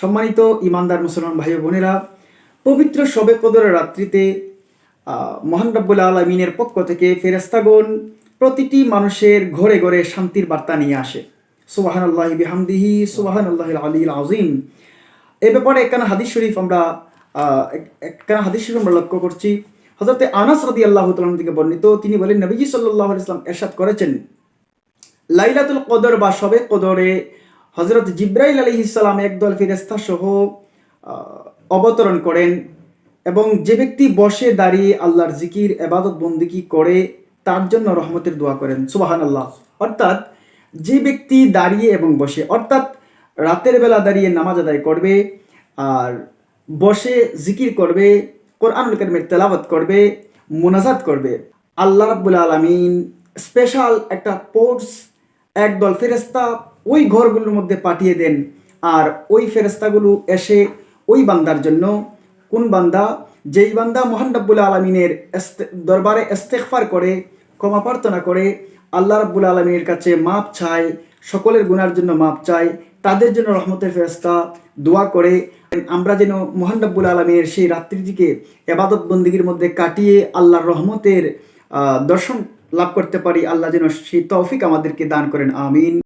সম্মানিত ইমানদার মুসলমান ভাই বোনেরা, পবিত্র শবে কদরের রাত্রিতে মহান রব্বুল আলমিনের পক্ষ থেকে ফেরেস্তাগণ প্রতিটি মানুষের ঘরে ঘরে শান্তির বার্তা নিয়ে আসে। সুবাহান আল্লাহ বিহামদিহি সুবাহান আল্লাহ আলী আজিম এ ব্যাপারে একখানা হাদিস শরীফ আমরা একখানা হাদিস শরীফ আমরা লক্ষ্য করছি। হজরতে আনাস রাদি আল্লাহ তালাম থেকে বর্ণিত, তিনি বলেন, নবীজি সাল্লাহ ইসলাম এরশাদ করেছেন, লাইলাতুল কদর বা সবে কদরে হজরত জিব্রাইল আলী ইসলাম একদল ফিরেস্তা সহ অবতরণ করেন এবং যে ব্যক্তি বসে দাঁড়িয়ে আল্লাহর জিকির, এবাদত বন্দিকি করে, তার জন্য রহমতের দোয়া করেন। সুবাহান আল্লাহ অর্থাৎ যে ব্যক্তি দাঁড়িয়ে এবং বসে, অর্থাৎ রাতের বেলা দাঁড়িয়ে নামাজ আদায় করবে আর বসে জিকির করবে, কোরআনুল কারিমের তেলাওয়াত করবে, মোনাজাত করবে, আল্লাহ রাব্বুল আলামিন স্পেশাল একটা পোর্স একদল ফেরেস্তা ওই ঘরগুলোর মধ্যে পাঠিয়ে দেন, আর ওই ফেরেস্তাগুলো এসে ওই বান্দার জন্য, কোন বান্দা? যেই বান্দা মহান রব্বুল আলমিনের দরবারে ইস্তেগফার করে, ক্ষমা প্রার্থনা করে, আল্লাহ রাব্বুল আলমিনের কাছে মাপ চায়, সকলের গুনার জন্য মাপ চায়, তাদের জন্য রহমতের ফেরেস্তা দোয়া করে, আমরা যেন মহান রব্বুল আলমীর সেই রাত্রিটিকে এবাদত বন্দিগির মধ্যে কাটিয়ে আল্লাহর রহমতের দর্শন লাভ করতে পারি। আল্লাহ যেন সেই তৌফিক আমাদেরকে দান করেন। আমিন।